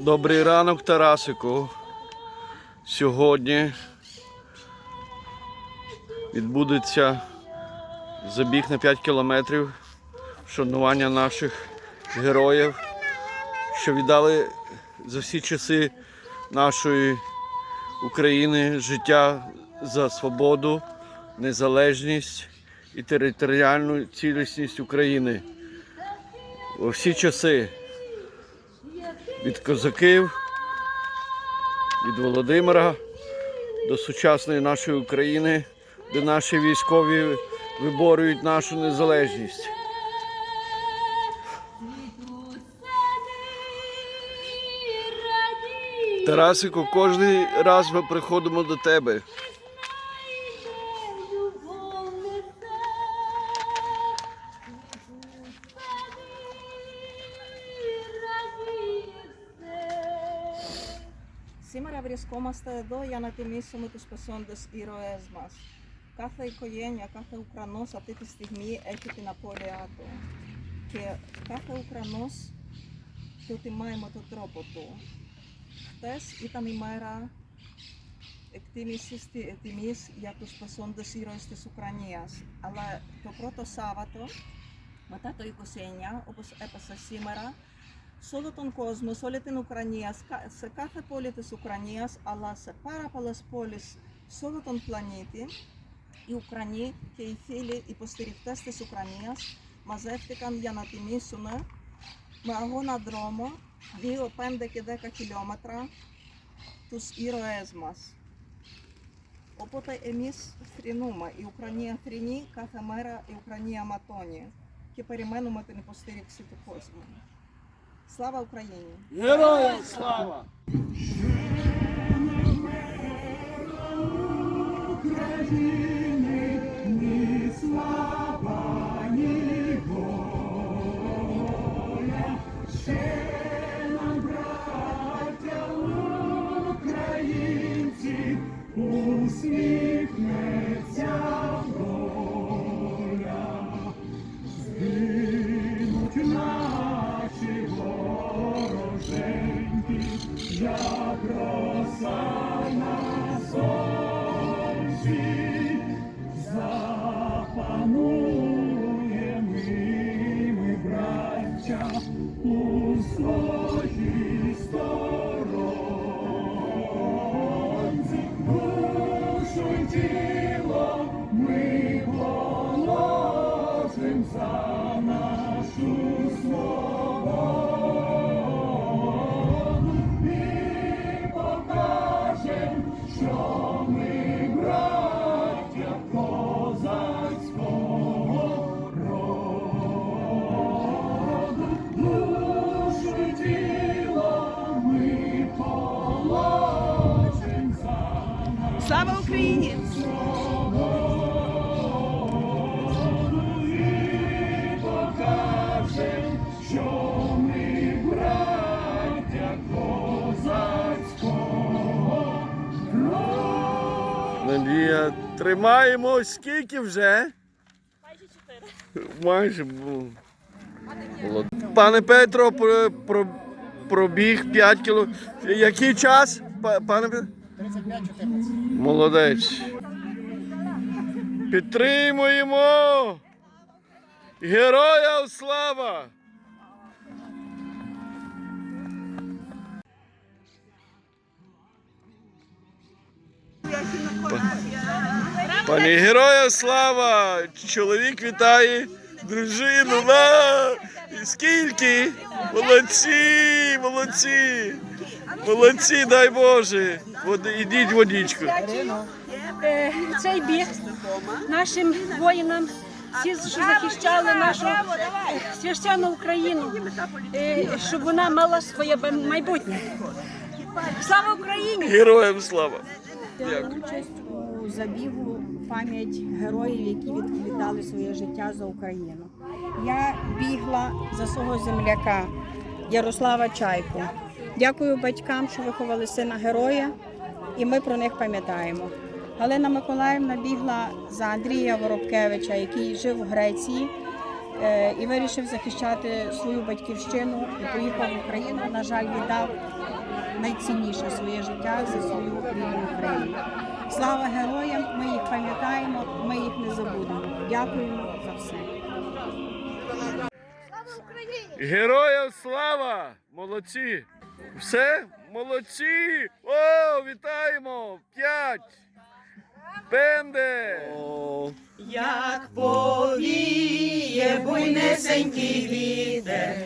Добрий ранок, Тарасику. Сьогодні відбудеться забіг на 5 кілометрів вшанування наших героїв, що віддали за всі часи нашої України життя за свободу, незалежність і територіальну цілісність України. У всі часи від козаків, від Володимира до сучасної нашої України, де наші військові виборюють нашу незалежність. Тарасику, кожен раз ми приходимо до тебе. Σήμερα βρισκόμαστε εδώ για να τιμήσουμε τους πεσόντες ήρωές μας. Κάθε οικογένεια, κάθε Ουκρανός αυτή τη στιγμή έχει την απώλειά του. Και κάθε Ουκρανός το τιμάει με τον τρόπο του. Χτες ήταν η μέρα εκτίμησης τη- τιμής για τους πεσόντες ήρωες της Ουκρανίας. Αλλά το πρώτο Σάββατο, μετά το 29, όπως έπασε σήμερα, σε όλο τον κόσμο, σε όλη την Ουκρανία, σκα- σε κάθε πόλη της Ουκρανίας, αλλά σε πάρα πολλές πόλεις σε όλο τον πλανήτη, οι Ουκρανοί και οι φίλοι υποστηρικτές της Ουκρανίας μαζεύτηκαν για να τιμήσουν με αγώνα δρόμο 2, 5 και 10 χιλιόμετρα τους ήρωές μας. Οπότε εμείς θρηνούμε. Η Ουκρανία θρηνεί, κάθε μέρα η Ουκρανία ματώνει και περιμένουμε την υποστήριξη του κόσμου. Слава Україні! Героям слава! Слава тримаємо скільки вже? Майже чотири. Майже. ну, Пане Петро, про, про, пробіг 5 кіло. Який час? Па- Пане Петро? 35-14. Молодець. Підтримуємо! Героям слава! Пані героям слава! Чоловік вітає дружину. На! Скільки? Молодці! Молодці! Молодці, дай Боже! Ідіть водичку. е, цей біг нашим воїнам, всі, що захищали нашу е, священну Україну, е, щоб вона мала своє майбутнє. Слава Україні! Героям слава! Взяла участь у забігу пам'ять героїв, які від- віддали своє життя за Україну. Я бігла за свого земляка Ярослава Чайку. Дякую батькам, що виховали сина героя, і ми про них пам'ятаємо. Галина Миколаївна бігла за Андрія Воробкевича, який жив в Греції е, і вирішив захищати свою батьківщину і поїхав в Україну. На жаль, віддав найцінніше своє життя за свою рідну Україну. Слава героям! Ми їх пам'ятаємо, ми їх не забудемо. Дякуємо за все. Героям слава! Молодці! Все? Молодці! О, вітаємо! П'ять! Пенде! Як повіє буйнесенький вітер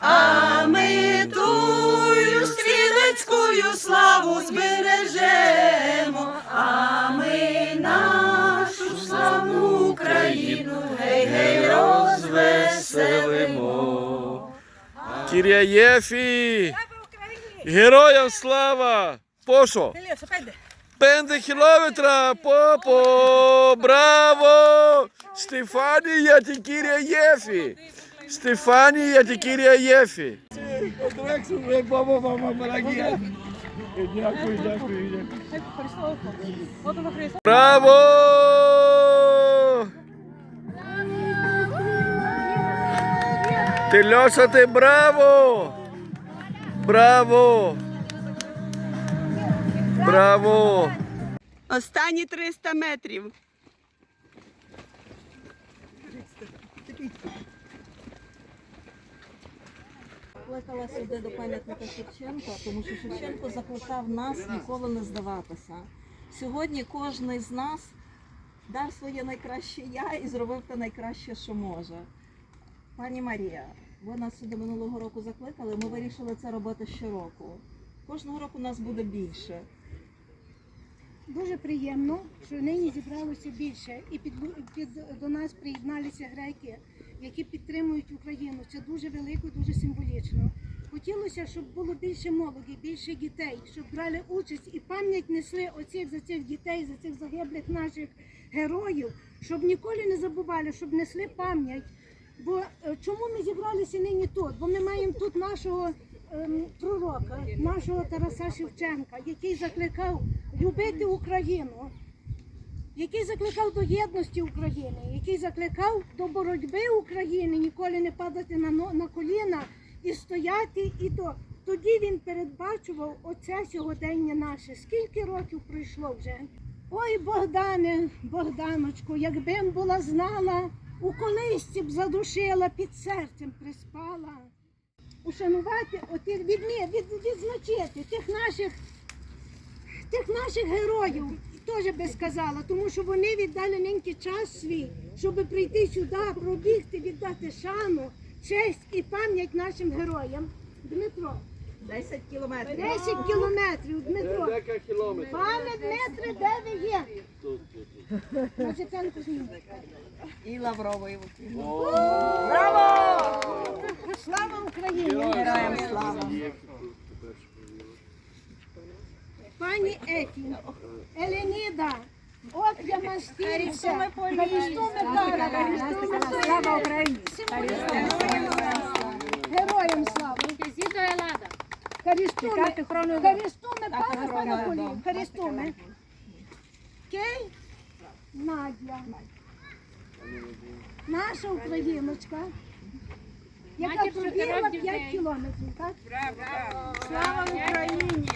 А ми тую стрілецькую славу збережемо, а ми нашу славну Україну, гей, гей, розвеселимо. Кіря Єфі! Героям слава! Пошо! Пенде кілометра! Попо! Браво! Стефанія ти Кіря Єфі! Стефанія ти Кіря Єфі! Дякую, дякую. Браво! Ти Льоша, ти браво! Браво! Браво! Останні 300 метрів. Кликала сюди до пам'ятника Шевченка, тому що Шевченко закликав нас ніколи не здаватися. Сьогодні кожен з нас дав своє найкраще я і зробив те найкраще, що може. Пані Марія, ви нас сюди минулого року закликали, ми вирішили це робити щороку. Кожного року нас буде більше. Дуже приємно, що нині зібралося більше, і під, під до нас приєдналися греки, які підтримують Україну. Це дуже велико, дуже символічно. Хотілося, щоб було більше молоді, більше дітей, щоб брали участь і пам'ять несли оцих за цих дітей, за цих загиблих наших героїв, щоб ніколи не забували, щоб несли пам'ять. Бо е, чому ми зібралися нині тут? Бо ми маємо тут нашого ем, пророка, нашого Тараса Шевченка, який закликав любити Україну, який закликав до єдності України, який закликав до боротьби України, ніколи не падати на, на коліна і стояти. І то тоді він передбачував оце сьогодення наше. Скільки років пройшло вже? Ой, Богдане, Богданочку, якби м була знала, у колисці б задушила, під серцем приспала. Ушанувати, отих відмі, від, відзначити тих наших тих наших героїв теж би сказала, тому що вони віддали ненький час свій, щоб прийти сюди, пробігти, віддати шану, честь і пам'ять нашим героям. Дмитро, 10 кілометрів. 10 кілометрів, Дмитро. Декілька кілометрів. Пане Дмитре, де ви є? Можете знімати. І Лаврової Слава Україні! Героям слава! Пані Ефі, Еленіда, от я мастиця, Харістуме Кара, Харістуме Слава Україні! Героям слава! Харістуме, Харістуме, пане пане колін, Харістуме. Кей, Надя, наша україночка, яка пробігла 5 кілометрів, так? Слава Україні!